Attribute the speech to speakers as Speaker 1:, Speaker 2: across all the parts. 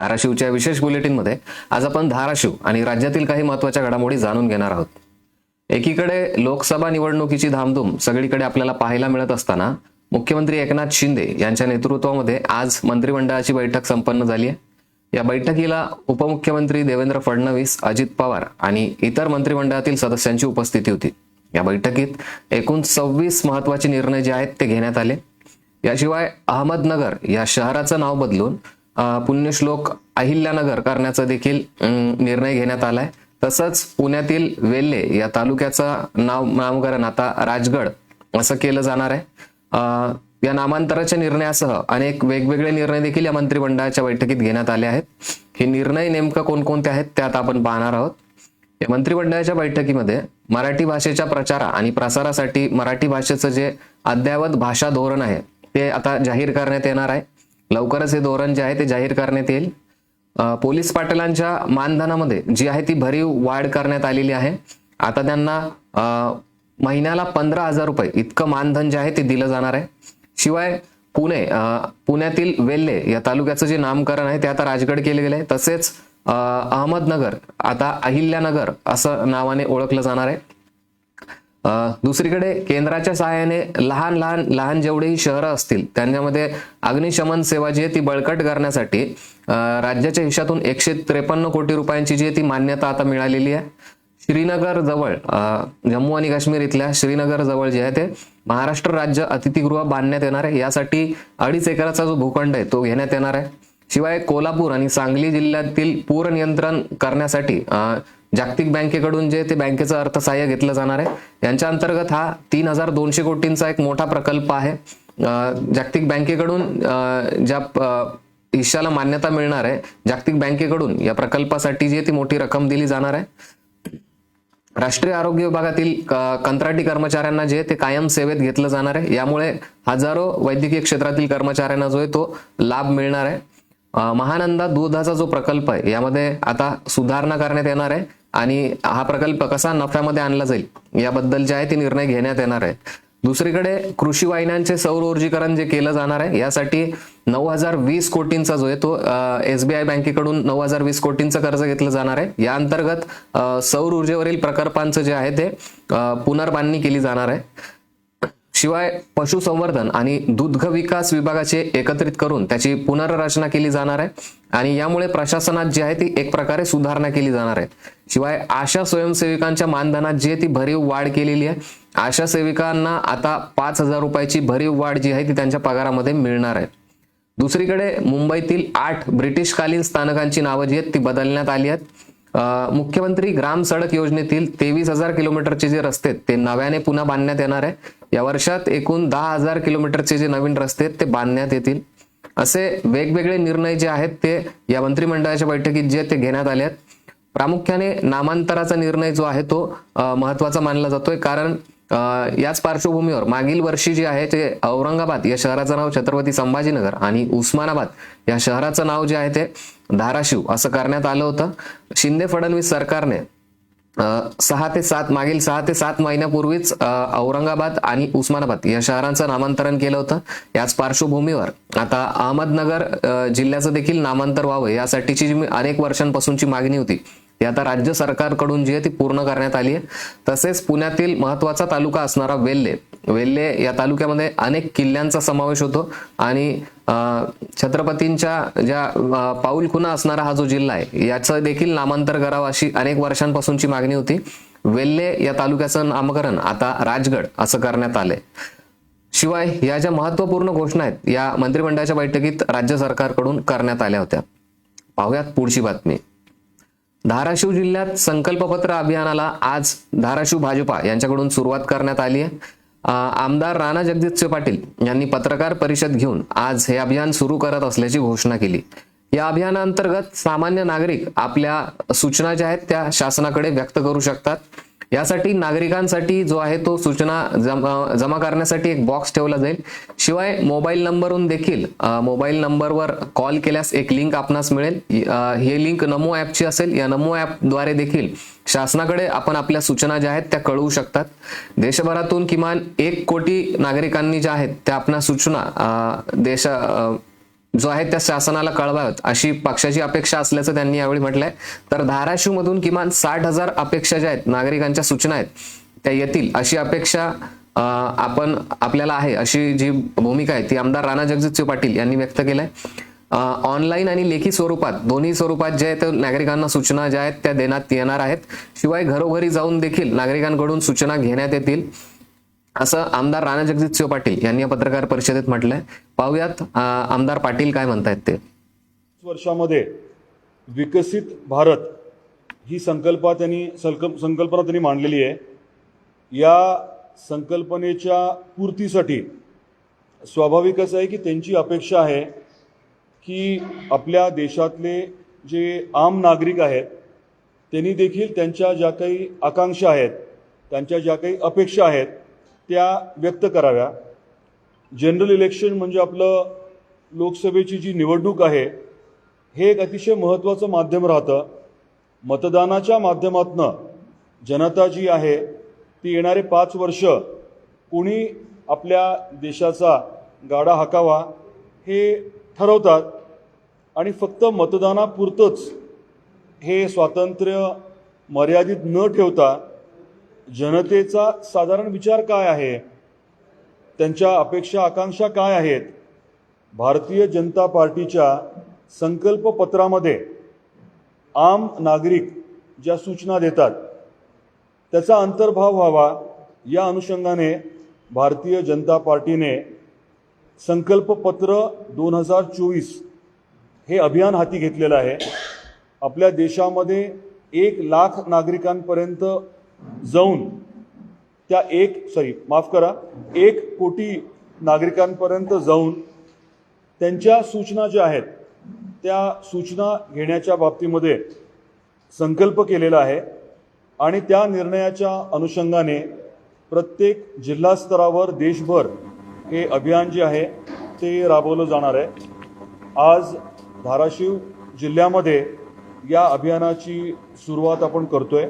Speaker 1: धाराशिवच्या विशेष बुलेटिनमध्ये आज आपण धाराशिव आणि राज्यातील काही महत्त्वाच्या घडामोडी जाणून घेणार आहोत. एकीकडे लोकसभा निवडणुकीची धामधूम सगळीकडे आपल्याला पाहायला मिळत असताना मुख्यमंत्री एकनाथ शिंदे यांच्या नेतृत्वामध्ये आज मंत्रिमंडळाची बैठक संपन्न झाली आहे. या बैठकीला उपमुख्यमंत्री देवेंद्र फडणवीस अजित पवार आणि इतर मंत्रिमंडळातील सदस्यांची उपस्थिती होती. या बैठकीत एकूण सव्वीस महत्त्वाचे निर्णय जे आहेत ते घेण्यात आले. याशिवाय अहमदनगर या शहराचं नाव बदलून पुण्यश्लोक अहिल्यानगर करण्याचा देखील निर्णय घेण्यात आलाय. तसंच पुण्यातील वेल्हे या तालुक्याचं नाव नामकरण आता राजगड असं केलं जाणार आहे. या नामांतराच्या निर्णयासह अनेक वेगवेगळे निर्णय देखील या मंत्रिमंडळाच्या बैठकीत घेण्यात आले आहेत. हे निर्णय नेमकं कोणकोणते आहेत त्यात आपण पाहणार आहोत. या मंत्रिमंडळाच्या बैठकीमध्ये मराठी भाषेच्या प्रचारा आणि प्रसारासाठी मराठी भाषेचं जे अद्ययावत भाषा धोरण आहे ते आता जाहीर करण्यात येणार आहे. लवकरच हे धोरण जे आहे ते जाहीर करण्यात येईल. पोलीस पाटलांच्या मानधनामध्ये जी आहे ती भरीव वाढ करण्यात आलेली आहे. आता त्यांना महिन्याला पंधरा हजार रुपये इतकं मानधन जे आहे ते दिलं जाणार आहे. शिवाय पुणे पुण्यातील वेल्हे या तालुक्याचं जे नामकरण आहे ते आता राजगड केले गेले. आहे तसेच अहमदनगर आता अहिल्यानगर असं नावाने ओळखलं जाणार आहे. दुसरीकडे केंद्राच्या सहाय्याने लहान लहान लहान जेवढेही शहरं असतील त्यांच्यामध्ये अग्निशमन सेवा जी आहे ती बळकट करण्यासाठी राज्याच्या हिशातून एकशे त्रेपन्न कोटी रुपयांची जी आहे ती मान्यता आता मिळालेली आहे. श्रीनगर जवळ जम्मू आणि काश्मीर इथल्या श्रीनगर जवळ जे आहे ते महाराष्ट्र राज्य अतिथीगृह बांधण्यात येणार आहे. यासाठी अडीच एकराचा जो भूखंड आहे तो घेण्यात येणार आहे. शिवाय कोल्हापूर आणि सांगली जिल्ह्यातील पूर नियंत्रण करण्यासाठी जागतिक बँकेकडून जे ते बँकेचं अर्थसहाय्य घेतलं जाणार आहे. यांच्या अंतर्गत हा तीन हजार दोनशे कोटींचा एक मोठा प्रकल्प आहे. जागतिक बँकेकडून ज्या अ, मान्यता मिळणार आहे जागतिक बँकेकडून या प्रकल्पासाठी जी ती मोठी रक्कम दिली जाणार आहे. राष्ट्रीय आरोग्य विभागातील कंत्राटी कर्मचाऱ्यांना जे ते कायम सेवेत घेतलं जाणार आहे. यामुळे हजारो वैद्यकीय क्षेत्रातील कर्मचाऱ्यांना जो आहे तो लाभ मिळणार आहे. महानंदा दुधाचा जो प्रकल्प आहे यामध्ये आता सुधारणा करण्यात येणार आहे. आणि हा प्रकल्प कसा नफ्यामध्ये आणला जाईल याबद्दल जे आहे ते निर्णय घेण्यात येणार आहे. दुसरीकडे कृषी वाहिन्यांचे सौर ऊर्जीकरण जे केलं जाणार आहे यासाठी नऊ हजार वीस कोटींचा जो आहे तो एसबीआय बँकेकडून नऊ हजार वीस कोटींचं कर्ज घेतलं जाणार आहे. या अंतर्गत सौर ऊर्जेवरील प्रकल्पांचं जे आहे ते पुनर्बांधणी केली जाणार आहे. शिवाय पशुसंवर्धन आणि दुग्ध विकास विभागाचे एकत्रित करून त्याची पुनर्रचना केली जाणार आहे. आणि यामुळे प्रशासनात जी आहे ती एक प्रकारे सुधारणा केली जाणार आहे. शिवाय आशा स्वयंसेविकांच्या मानधनात जी आहे ती भरीव वाढ केलेली आहे. आशा सेविकांना आता पाच हजार रुपयाची भरीव वाढ जी आहे ती त्यांच्या पगारामध्ये मिळणार आहे. दुसरीकडे मुंबईतील आठ ब्रिटिशकालीन स्थानकांची नावं जी आहेत ती बदलण्यात आली आहेत. मुख्यमंत्री ग्राम सडक योजनेतील तेवीस हजार किलोमीटरचे जे रस्ते आहेत ते नव्याने पुन्हा बांधण्यात येणार आहे. या वर्षात एकूण दहा हजार किलोमीटरचे जे नवीन रस्ते आहेत ते बांधण्यात येतील. असे वेगवेगळे निर्णय जे आहेत ते या मंत्रिमंडळाच्या बैठकीत जे ते घेण्यात आले आहेत. प्रामुख्याने नामांतराचा निर्णय जो आहे तो महत्त्वाचा मानला जातोय. कारण याच पार्श्वभूमीवर मागील वर्षी जे आहे ते औरंगाबाद या शहराचं नाव छत्रपती संभाजीनगर आणि उस्मानाबाद या शहराचं नाव जे आहे ते धाराशिव असं करण्यात आलं होतं. शिंदे फडणवीस सरकारने सहा ते सात मागील सहा ते सात महिन्यापूर्वीच औरंगाबाद आणि उस्मानाबाद या शहरांचं नामांतरण केलं होतं. याच पार्श्वभूमीवर आता अहमदनगर जिल्ह्याचं देखील नामांतर व्हावं यासाठीची जी अनेक वर्षांपासूनची मागणी होती. ती आता राज्य सरकारकडून जी आहे ती पूर्ण करण्यात आली आहे. तसेच पुण्यातील महत्त्वाचा तालुका असणारा वेल्हे. वेल्हे या तालुक्यामध्ये अनेक किल्ल्यांचा समावेश होतो आणि छत्रपतींच्या ज्या पाऊल खुना असणारा हा जो जिल्हा आहे याचं देखील नामांतर करावं अशी अनेक वर्षांपासूनची मागणी होती. वेल्हे या तालुक्याचं नामकरण आता राजगड असं करण्यात आलंय. शिवाय या ज्या महत्त्वपूर्ण घोषणा आहेत या मंत्रिमंडळाच्या बैठकीत राज्य सरकारकडून करण्यात आल्या होत्या. पाहुयात पुढची बातमी. धाराशिव जिल्ह्यात संकल्पपत्र अभियानाला आज धाराशिव भाजपा यांच्याकडून सुरुवात करण्यात आली आहे. आमदार राणा जगजितचे पाटील यांनी पत्रकार परिषद घेऊन आज हे अभियान सुरू करत असल्याची घोषणा केली. या अभियानांतर्गत सामान्य नागरिक आपल्या सूचना ज्या आहेत त्या शासनाकडे व्यक्त करू शकतात. यासाठी नागरिकांसाठी जो आहे तो सूचना जमा जमा करण्यासाठी एक बॉक्स ठेवला जाईल. शिवाय मोबाईल नंबरहून देखील मोबाईल नंबरवर कॉल केल्यास एक लिंक आपणास मिळेल. हे लिंक नमो ॲपची असेल या नमो ॲपद्वारे देखील शासनाकडे आपण आपल्या सूचना ज्या आहेत त्या कळवू शकतात. देशभरातून किमान एक कोटी नागरिकांनी ज्या आहेत त्या आपल्या सूचना देशा देश जो आहे त्या शासनाला कळवाव्यात अशी पक्षाची अपेक्षा असल्याचं त्यांनी यावेळी म्हटलंय. तर धाराशिव मधून किमान साठ हजार अपेक्षा ज्या आहेत नागरिकांच्या सूचना आहेत त्या येतील अशी अपेक्षा आपण आपल्याला आहे अशी जी भूमिका आहे ती आमदार राणा जगजितसिंह पाटील यांनी व्यक्त केलंय. ऑनलाईन आणि लेखी स्वरूपात दोन्ही स्वरूपात जे आहेत नागरिकांना सूचना ज्या आहेत त्या देण्यात येणार आहेत. शिवाय घरोघरी जाऊन देखील नागरिकांकडून सूचना घेण्यात येतील. असं आमदार राणा जगजितसिंह पाटील यांनी या पत्रकार परिषदेत म्हटलंय. पाहुयात आमदार पाटील काय म्हणतायत ते.
Speaker 2: वर्षामध्ये विकसित भारत ही संकल्पना त्यांनी संकल्प संकल्पना त्यांनी मांडलेली आहे. या संकल्पनेच्या पूर्तीसाठी स्वाभाविकच आहे की त्यांची अपेक्षा आहे की आपल्या देशातले जे आम नागरिक आहेत त्यांनी देखील त्यांच्या ज्या काही आकांक्षा आहेत त्यांच्या ज्या काही अपेक्षा आहेत त्या व्यक्त कराव्या. जनरल इलेक्शन म्हणजे आपलं लोकसभेची जी निवडणूक आहे हे एक अतिशय महत्त्वाचं माध्यम राहतं. मतदानाच्या माध्यमातनं जनता जी आहे ती येणारे पाच वर्ष कोणी आपल्या देशाचा गाडा हाकावा हे ठरवतात. आणि फक्त मतदानापुरतंच हे स्वातंत्र्य मर्यादित न ठेवता जनतेचा साधारण विचार काय आहे? त्यांच्या अपेक्षा आकांक्षा काय आहेत? भारतीय जनता पार्टीच्या संकल्पपत्रामध्ये आम नागरिक ज्या सूचना देतात त्याचा अंतर्भाव व्हावा या अनुषंगाने भारतीय जनता पार्टीने संकल्पपत्र दोन हजार चोवीस हे अभियान हाती घेतलेलं आहे. आपल्या देशामध्ये एक लाख नागरिकांपर्यंत जाऊन त्या एक सॉरी माफ करा एक कोटी नागरिकांपर्यंत जाऊन त्यांच्या सूचना ज्या आहेत त्या सूचना घेण्याच्या बाबतीमध्ये संकल्प केलेला आहे आणि त्या निर्णयाच्या अनुषंगाने प्रत्येक जिल्हा स्तरावर देशभर हे अभियान जे आहे ते राबवलं जाणार आहे. आज धाराशिव जिल्ह्यामध्ये या अभियानाची सुरुवात आपण करतोय.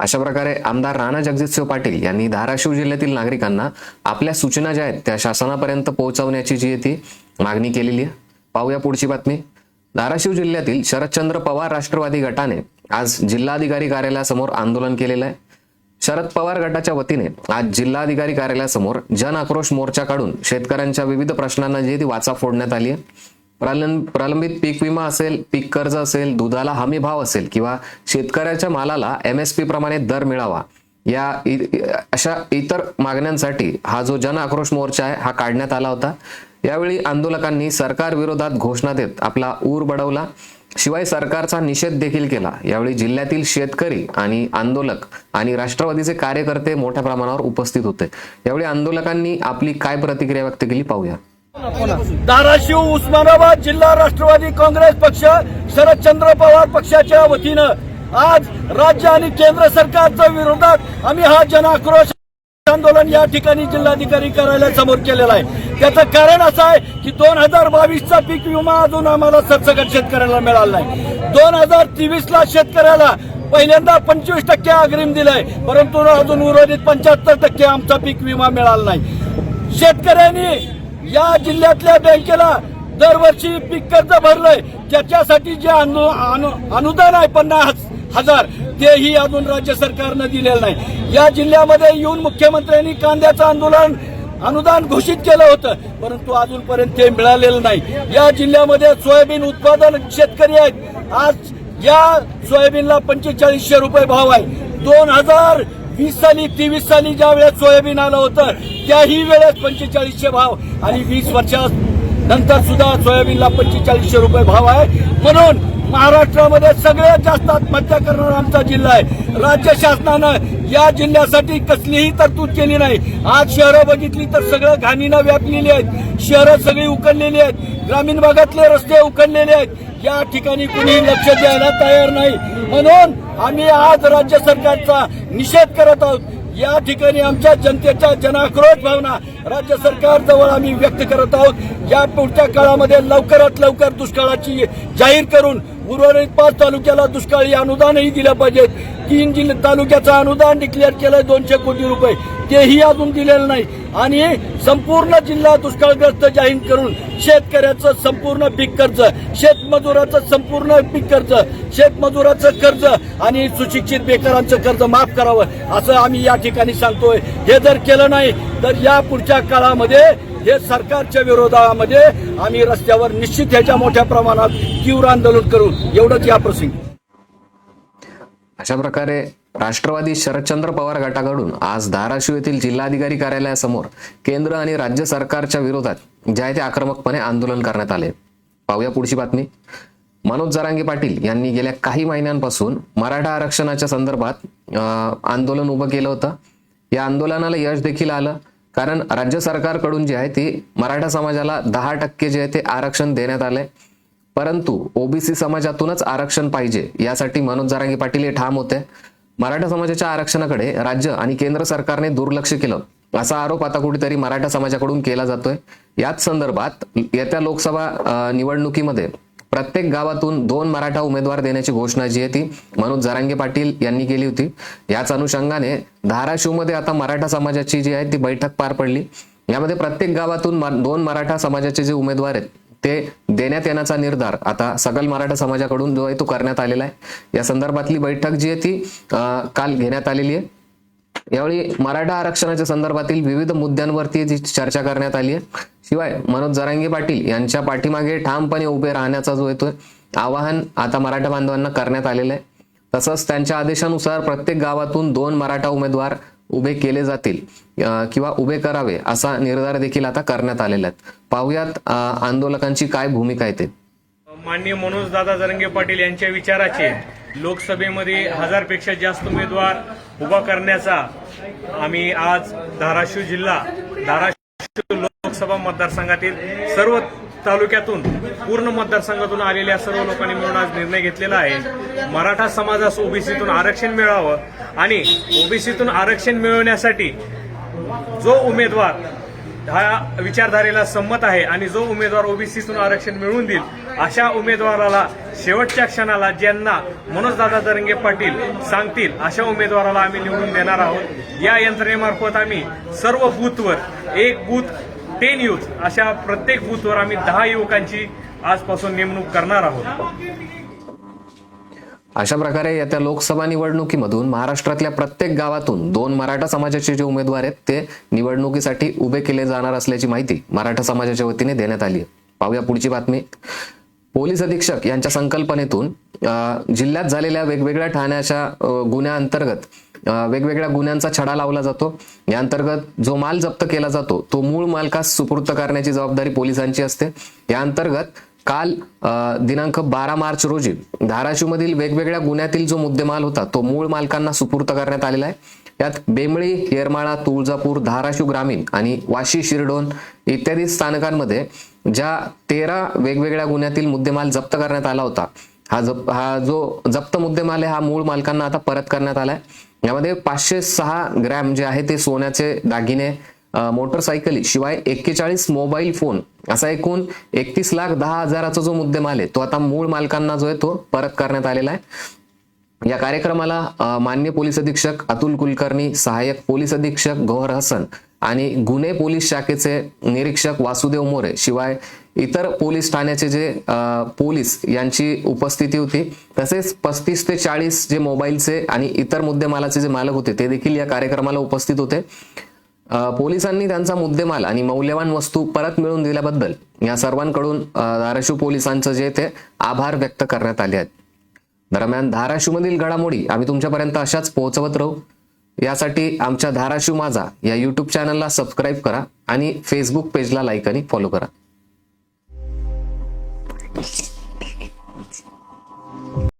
Speaker 1: अशा प्रकारे आमदार राणा जगजितसिंह पाटील यांनी धाराशिव जिल्ह्यातील नागरिकांना आपल्या सूचना ज्या आहेत त्या शासनापर्यंत पोहोचवण्याची जी आहे ती मागणी केलेली आहे. पाहूया पुढची बातमी. धाराशिव जिल्ह्यातील शरदचंद्र पवार राष्ट्रवादी गटाने आज जिल्हाधिकारी कार्यालयासमोर आंदोलन केलेलं आहे. शरद पवार गटाच्या वतीने आज जिल्हाधिकारी कार्यालयासमोर जन आक्रोश मोर्चा काढून शेतकऱ्यांच्या विविध प्रश्नांना जी आहे ती वाचा फोडण्यात आली आहे. प्रलंबित पीक विमा असेल पीक कर्ज असेल दुधाला हमी भाव असेल किंवा शेतकऱ्याच्या मालाला एम एस पी प्रमाणे दर मिळावा या अशा इतर मागण्यांसाठी हा जो जन आक्रोश मोर्चा आहे हा काढण्यात आला होता. यावेळी आंदोलकांनी सरकार विरोधात घोषणा देत आपला ऊर बडवला. शिवाय सरकारचा निषेध देखील केला. यावेळी जिल्ह्यातील शेतकरी आणि आंदोलक आणि राष्ट्रवादीचे कार्यकर्ते मोठ्या प्रमाणावर उपस्थित होते. यावेळी आंदोलकांनी आपली काय प्रतिक्रिया व्यक्त केली पाहूया.
Speaker 3: धाराशिव उस्मानाबाद जिल्हा राष्ट्रवादी काँग्रेस पक्ष शरदचंद्र पवार पक्षाच्या वतीनं आज राज्य आणि केंद्र सरकारच्या विरोधात आम्ही हा जनाक्रोश आंदोलन या ठिकाणी जिल्हाधिकारी कार्यालयासमोर केलेला आहे. त्याचं कारण असं आहे की दोन हजार बावीसचा पीक विमा अजून आम्हाला सरसकट शेतकऱ्याला मिळाला नाही. दोन हजार तेवीस ला शेतकऱ्याला पहिल्यांदा पंचवीस टक्के अग्रिम दिलंय परंतु अजून उर्वरित पंच्याहत्तर टक्के आमचा पीक विमा मिळाला नाही. शेतकऱ्यांनी या जिल्ह्यातल्या बँकेला दरवर्षी पीक कर्ज भरलंय. त्याच्यासाठी जे अनु अनु- अनुदान आहे पन्नास हजार तेही अजून राज्य सरकारनं दिलेलं नाही. या जिल्ह्यामध्ये येऊन मुख्यमंत्र्यांनी कांद्याचं आंदोलन अनुदान घोषित केलं होतं. परंतु अजूनपर्यंत ते मिळालेलं नाही. या जिल्ह्यामध्ये सोयाबीन उत्पादन शेतकरी आहेत. आज या सोयाबीनला पंचेचाळीसशे रुपये भाव आहे. दोन हजार वीस साली तेवीस साली ज्या वेळेस सोयाबीन आलं होतं त्याही वेळेस पंचेचाळीसशे भाव आणि वीस वर्षा नंतर सुद्धा सोयाबीनला पंचेचाळीसशे रुपये भाव आहे. म्हणून महाराष्ट्रामध्ये सगळ्यात जास्त आत्महत्या करणारा आमचा जिल्हा आहे. राज्य शासनानं या जिल्ह्यासाठी कसलीही तरतूद केली नाही. आज शहरं बघितली तर सगळं घाणीनं व्यापलेली आहेत. शहरं सगळी उकडलेली आहेत. ग्रामीण भागातले रस्ते उकडलेले आहेत. या ठिकाणी कुणी लक्ष द्यायला तयार नाही. म्हणून आम्ही आज राज्य सरकारचा निषेध करत आहोत. या ठिकाणी आमच्या जनतेच्या जनाक्रोश भावना राज्य सरकारजवळ आम्ही व्यक्त करत आहोत. या पुढच्या काळामध्ये लवकरात लवकर दुष्काळाची जाहीर करून उर्वरित पाच तालुक्याला दुष्काळी अनुदानही दिलं पाहिजे. तीन जिल्हा तालुक्याचं अनुदान डिक्लेअर केलंय दोनशे कोटी रुपये. तेही अजून दिलेलं नाही. आणि संपूर्ण जिल्हा दुष्काळग्रस्त जाहीर करून शेतकऱ्याचं संपूर्ण पीक कर्ज शेतमजुराचं संपूर्ण पीक कर्ज शेतमजुराचं कर्ज आणि सुशिक्षित बेकारांचं कर्ज माफ करावं असं आम्ही या ठिकाणी सांगतोय. हे जर केलं नाही तर या पुढच्या काळामध्ये हे सरकारच्या विरोधामध्ये आम्ही रस्त्यावर निश्चित ह्याच्या मोठ्या प्रमाणात तीव्र आंदोलन करू. एवढंच या प्रसंगी.
Speaker 1: अशा प्रकारे राष्ट्रवादी शरदचंद्र पवार गटाकडून आज धाराशिव येथील जिल्हाधिकारी कार्यालयासमोर केंद्र आणि राज्य सरकारच्या विरोधात जे आहे ते आक्रमकपणे आंदोलन करण्यात आले. पाहूया पुढची बातमी. मनोज जरांगे पाटील यांनी गेल्या काही महिन्यांपासून मराठा आरक्षणाच्या संदर्भात आंदोलन उभं केलं होतं. या आंदोलनाला यश देखील आलं कारण राज्य सरकारकडून जे आहे ते मराठा समाजाला दहा टक्के जे आहे ते आरक्षण देण्यात आलंय. परंतु ओबीसी समाजातूनच आरक्षण पाहिजे यासाठी मनोज जरांगे पाटील हे ठाम होते. मराठा समाजाच्या आरक्षणाकडे राज्य आणि केंद्र सरकारने दुर्लक्ष केलं. असा आरोप आता कुठेतरी मराठा समाजाकडून केला जातोय. याच संदर्भात येत्या लोकसभा निवडणुकीमध्ये प्रत्येक गावातून दोन मराठा उमेदवार देण्याची घोषणा जी आहे ती मनोज जरांगे पाटील यांनी केली होती. याच अनुषंगाने धाराशिवमध्ये आता मराठा समाजाची जी आहे ती बैठक पार पडली. यामध्ये प्रत्येक गावातून दोन मराठा समाजाचे जे उमेदवार आहेत ते देण्यात येण्याचा निर्धार आता सकल मराठा समाजाकडून जो आहे तो करण्यात आलेला आहे. या संदर्भातली बैठक जी आहे ती काल घेण्यात आलेली आहे. यावेळी मराठा आरक्षणाच्या संदर्भातील विविध मुद्द्यांवरती जी चर्चा करण्यात आली आहे. शिवाय मनोज जरांगे पाटील यांच्या पाठीमागे ठामपणे उभे राहण्याचा जो येतोय आवाहन आता मराठा बांधवांना करण्यात आलेलं आहे. तसंच त्यांच्या आदेशानुसार प्रत्येक गावातून दोन मराठा उमेदवार उभे केले जातील किंवा उभे करावे असा निर्धार देखील आता करण्यात आलेला आहे. पाहुयात आंदोलकांची काय भूमिका येते
Speaker 4: माननीय मनोज दादा जरंगे पाटील यांच्या विचाराचे लोकसभेमध्ये हजारपेक्षा जास्त उमेदवार उभा करण्याचा आम्ही आज धाराशिव जिल्हा धाराशिव लोकसभा मतदारसंघातील सर्व तालुक्यातून पूर्ण मतदारसंघातून आलेल्या सर्व लोकांनी मिळून आज निर्णय घेतलेला आहे. मराठा समाजास ओबीसीतून आरक्षण मिळावं आणि ओबीसीतून आरक्षण मिळवण्यासाठी जो उमेदवार हा विचारधारेला संमत आहे आणि जो उमेदवार ओबीसीतून आरक्षण मिळवून देईल अशा उमेदवाराला शेवटच्या क्षणाला ज्यांना मनोजदादा दरंगे पाटील सांगतील अशा उमेदवाराला आम्ही निवडून देणार आहोत. या यंत्रणेमार्फत आम्ही सर्व बूथवर एक बूथ टेन युथ अशा प्रत्येक बूथवर आम्ही दहा युवकांची आजपासून नेमणूक करणार आहोत.
Speaker 1: अशा प्रकारे येत्या लोकसभा निवडणुकीमधून महाराष्ट्रातल्या प्रत्येक गावातून दोन मराठा समाजाचे जे उमेदवार आहेत ते निवडणुकीसाठी उभे केले जाणार असल्याची माहिती मराठा समाजाच्या वतीने देण्यात आली आहे. पाहूया पुढची बातमी. पोलीस अधीक्षक यांच्या संकल्पनेतून जिल्ह्यात झालेल्या वेगवेगळ्या ठाण्याच्या गुन्ह्याअंतर्गत वेगवेगळ्या गुन्ह्यांचा छडा लावला जातो. या अंतर्गत जो माल जप्त केला जातो तो मूळ मालकास सुपूर्त करण्याची जबाबदारी पोलिसांची असते. या अंतर्गत काल दिनांक बारा मार्च रोजी धाराशिवमधील वेगवेगळ्या गुन्ह्यातील जो मुद्देमाल होता तो मूळ मालकांना सुपूर्त करण्यात आलेला आहे. यात बेंबळी येरमाळा तुळजापूर धाराशिव ग्रामीण आणि वाशी शिरडोन इत्यादी स्थानकांमध्ये ज्या तेरा वेगवेगळ्या गुन्ह्यातील मुद्देमाल जप्त करण्यात आला होता हा जप हा जो जप्त मुद्देमाल आहे हा मूळ मालकांना आता परत करण्यात आलाय यामध्ये पाचशे सहा ग्रॅम जे आहे ते सोन्याचे दागिने मोटरसायकली शिवाय एक्केचाळीस मोबाईल फोन असा एकूण एकतीस लाख दहा हजाराचा जो मुद्देमाल आहे तो आता मूळ मालकांना जो आहे तो परत करण्यात आलेला आहे. या कार्यक्रमाला मान्य पोलीस अधीक्षक अतुल कुलकर्णी सहाय्यक पोलीस अधीक्षक गौहर हसन आणि गुन्हे पोलीस शाखेचे निरीक्षक वासुदेव मोरे शिवाय इतर पोलीस ठाण्याचे जे पोलीस यांची उपस्थिती होती तसेच पस्तीस ते चाळीस जे मोबाईलचे आणि इतर मुद्देमालाचे जे मालक होते ते देखील या कार्यक्रमाला उपस्थित होते. पोलिसांनी त्यांचा मुद्देमाल आणि मौल्यवान वस्तू परत मिळवून दिल्याबद्दल या सर्वांकडून धाराशिव पोलिसांचं जे ते आभार व्यक्त करण्यात आले आहेत. दरम्यान धाराशिवमधील घडामोडी आम्ही तुमच्यापर्यंत अशाच पोहोचवत राहू. यासाठी आमच्या धाराशिव माझा या युट्यूब चॅनलला सबस्क्राईब करा आणि फेसबुक पेजला लाईक आणि फॉलो करा.